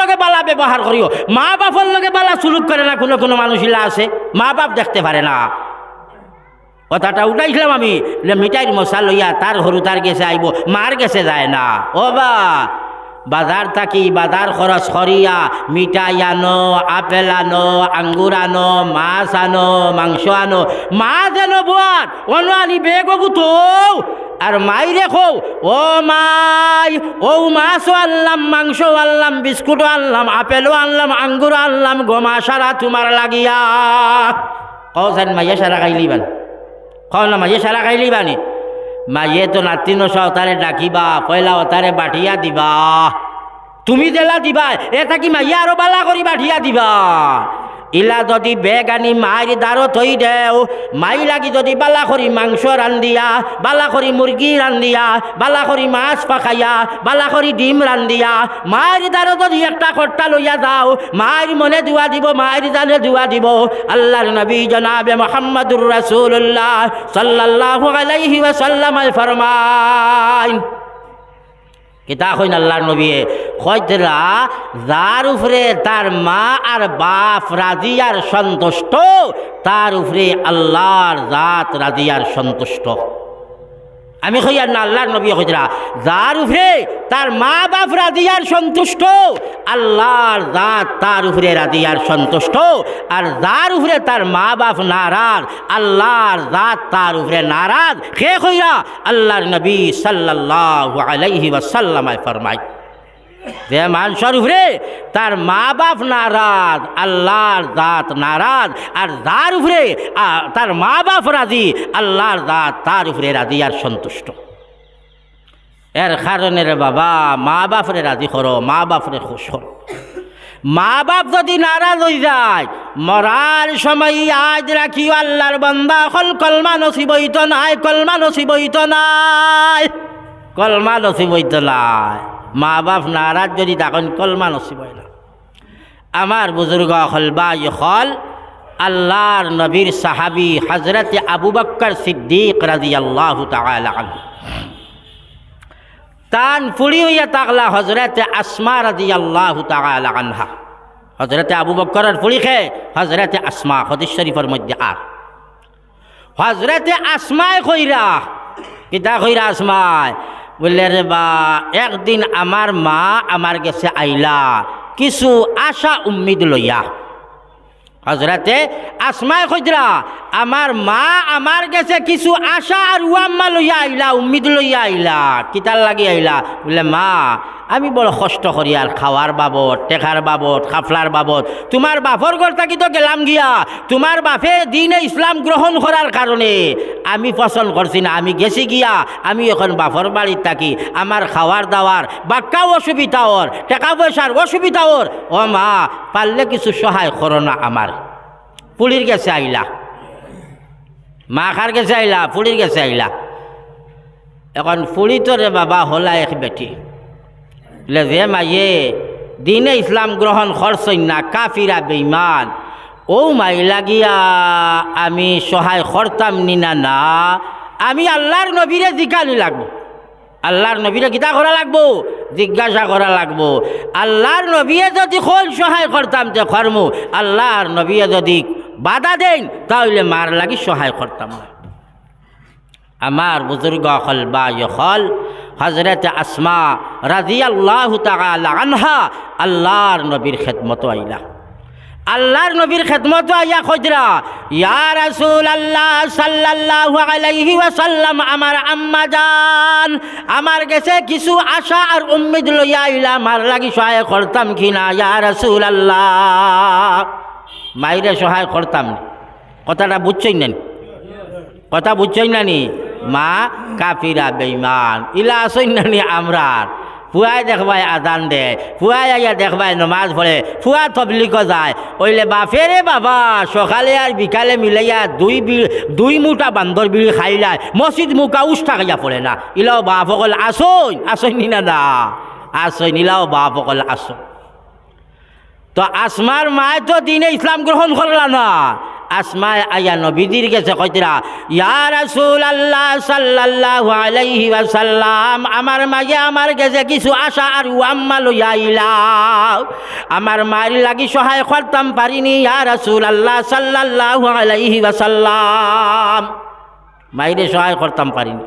লগে বালা ব্যবহার করিও। মা বাপর লগে বালা সুলুক করে না, কোনো কোনো মানুষিলা আছে, মা বাপ দেখতে পারে না। কথাটা উঠাইছিলাম আমি, যে মশা লইয়া তার হরু তার গেছে আইব, মার গেছে যায় না। ও বা, বাজার থাকি বাজার খরচ করিয়া মিঠাই আনো, আপেল আনো, আঙ্গুর আনো, মাছ আনো, মাংস আনো মাছ আনো বোয়ার অন্য আনি বেগ তো আর মাই রেখো ও মাই, ও মাছও আনলাম, মাংসও আনলাম, বিস্কুটও আনলাম, আপেলও আনলাম আঙ্গুর আনলাম গমা সারা তোমার লাগিয়া। কৌসান মাইয়া সারা খাইলি বান। কও না মাইয়ে সারা খাইলি বানি। মাইয়ে তো নাতিন তারে ডাকিবা, পয়লা তারে বাটিয়া দিবা। তুমি দেলা দিবা এটা কি মাইয়া আরও বালা করি বাঠিয়া দিবা। ইলা যদি বেগ আনি মাইর দাঁড়ো থই দেও, মাই লাগি যদি বালা করি মাংস রান্দিয়া বালা করি মুরগি রান্দিয়া বালা করি মাছ পাকাইয়া বালা করি ডিম রান্দিয়া মায়ের দ্বারা যদি একটা কর্তা লইয়া যাও মায়ের মনে দুয়া দিব মায়ের জানে দুয়া দিব। আল্লাহর নবী জনাবে মোহাম্মদুর রাসূলুল্লাহ সাল্লাল্লাহু আলাইহি ওয়াসাল্লাম ফরমাইন। কিতা কইন আল্লাহর নবীয়ে? কয়তরা যার উপরে তার মা আর বাপ রাজি আর সন্তুষ্ট, তার উপরে আল্লাহর জাত রাজি আর সন্তুষ্ট। আমি কই আর না, আল্লাহর নবী কইতরা যার উপরে তার মা বাপ রাজি আর সন্তুষ্ট, আল্লাহর জাত তার উপরে রাজি আর সন্তুষ্ট, আর যার উপরে তার মা বাপ নারাজ, আল্লাহর জাত তার উপরে নারাজ খে কইরা? আল্লাহর নবী সাল্লাল্লাহু আলাইহি ওয়াসাল্লামায় ফরমায়। যে মানুষের উপরে তার মা বাপ নারাজ, আল্লাহর জাত নারাজ, আর যার উপরে তার মা বাপ রাজি, আল্লাহর জাত তার উপরে রাজি আর সন্তুষ্ট। এর কারণে রে বাবা মা বাপরে রাজি করো মা বাপরে খুশ করো মা বাপ যদি নারাজ হয়ে যায়, মরার সময় আজ রাখিও আল্লাহর বন্দা, হল কলমা নসিব হইত নাই, কলমা নসিব হইত নাই, কলমা নসিব হইত নাই। মা বাপ নারাজ যদি তখন কলমা নসিব না। আমার বুজুর্গ হল বা হল আল্লাহর নবীর সাহাবি হজরত আবু বক্কর সিদ্দিক রাজি আল্লাহ তান ফুড়ি হইয়া তাকলা হজরতে আসমা রাজি আল্লাহ আনহা। হজরতে আবু বক্করের ফুড়ি খে হজরতে আসমা, হদিস শরীফের মধ্যে আর। হজরতে আসমায় কইরা কিতা কইরা আসমায় বললে রে বা, একদিন আমার মা আমার গেছে আইলা, কিছু আশা উম্মিদ লইয়া। হজরাতে আসমায় খজরা, আমার মা আমার গেছে কিছু আশা আর উয়াম্মা লইয়া আইলা, উম্মিদ লইয়া আইলা কিতার লাগি আইলা? বলে মা আমি বড় কষ্ট করি আর খাওয়ার বাবদ, টেকার বাবদ, খাফলার বাবদ। তোমার বাপর ঘর থাকি তো গেলাম গিয়া। তোমার বাপে দিনে ইসলাম গ্রহণ করার কারণে আমি পছন্দ করছি না। আমি গেছি গিয়া, আমি এখন বাপর বাড়ির থাকি। আমার খাওয়ার দাওয়ার, বাক্কাও অসুবিধা ওর, টাকা পয়সার অসুবিধা ওর। ও মা, পারলে কিছু সহায় করো না আমার। পুলির গেছে আইলা। মা খার গেছে আইলা? পুলির গেছে আইলা। এখন ফুড়ি তো রে বাবা হলা এক বেটি। যে মাইয়ে, দিনে ইসলাম গ্রহণ করছই না, কাফিরা বেইমান ও মাই লাগিয়া আমি সহায় করতাম নিনা না আমি আল্লাহর নবীরে জিকানি লাগবো। আল্লাহর নবীরে গীতা করা লাগবো, জিজ্ঞাসা করা লাগবো। আল্লাহর নবীয়ে যদি খোল সহায় করতাম যে কর্ম আল্লাহর নবীয়ে যদি বাধা দেন, তাহলে মার লাগি সহায় করতাম না। আমার বুজুর্গ হল বা হল হজরত আসমা রাজি আল্লাহ আনহা, আল্লাহর নবীর খেদমত আইলা। আল্লাহর নবীর খেদমত আইয়া খজরা, ইয়া রাসূল আল্লাহ সাল্লাল্লাহু আলাইহি ওয়াসাল্লাম, আমার আম্মা জান, আমার গেছে কিছু আশা আর উম্মিদ লইয়া আইলা, মার লাগি সহায় করতাম কিনা, ইয়া রাসূল আল্লাহ মাইরে সহায় করতাম। কথাটা বুঝছই না? কথা বুঝছই না নি? মা কাফিরা বেইমান ইলা আসই না নি আমরার। ফুয়াই দেখবাই আদান দে ফুয়াই আইয়া দেখবাই নমাজ পড়ে, ফুয়া তবলিক যায়। ওইলে বাপেরে বাবা, সকালে আর বিকালে মিলাইয়া দুই বি- দুই মুঠা বান্দর বিড়ি খাইলাই মসজিদ মুখা উষ্ঠা খাইয়া পড়ে না। ইলাও বাপ অকল আসই আসই নি না আসই নিলাও বাপ অকল আসই তো আসমার মায় তো দিনে ইসলাম গ্রহণ করলা না। আসমায় আয়া নবীদির গেছে কইতরা, ইয়া রাসূল আল্লাহ সাল্লাল্লাহু আলাইহি ওয়াসাল্লাম, আমার মাঝে আমার গেছে কিছু আশা আর আম্মা লইয়া আইলাও। আমার মায়ের লাগি সহায় করতাম পারিনি, ইয়া রাসূল আল্লাহ সাল্লাল্লাহু আলাইহি ওয়াসাল্লাম। মায়েরে সহায় করতাম পারিনি।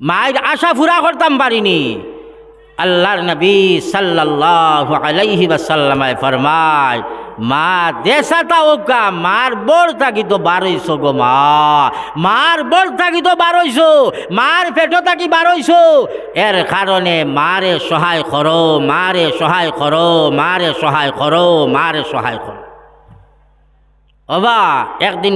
মায়ের আশা ফুরা করতাম পারিনি। আল্লাহর নবী সাল্লাল্লাহু আলাইহি ওয়াসাল্লামায় ফরমায় মা দেশা তাওকা মার বর থাকি তো বারোইশ গো মা। মার বর থাকি তো বারোইশ, মার পেটো থাকি বারোইশ। এর কারণে মারে সহায় করো, মারে সহায় করো, মারে সহায় করো, মারে সহায় করো। অবা, একদিন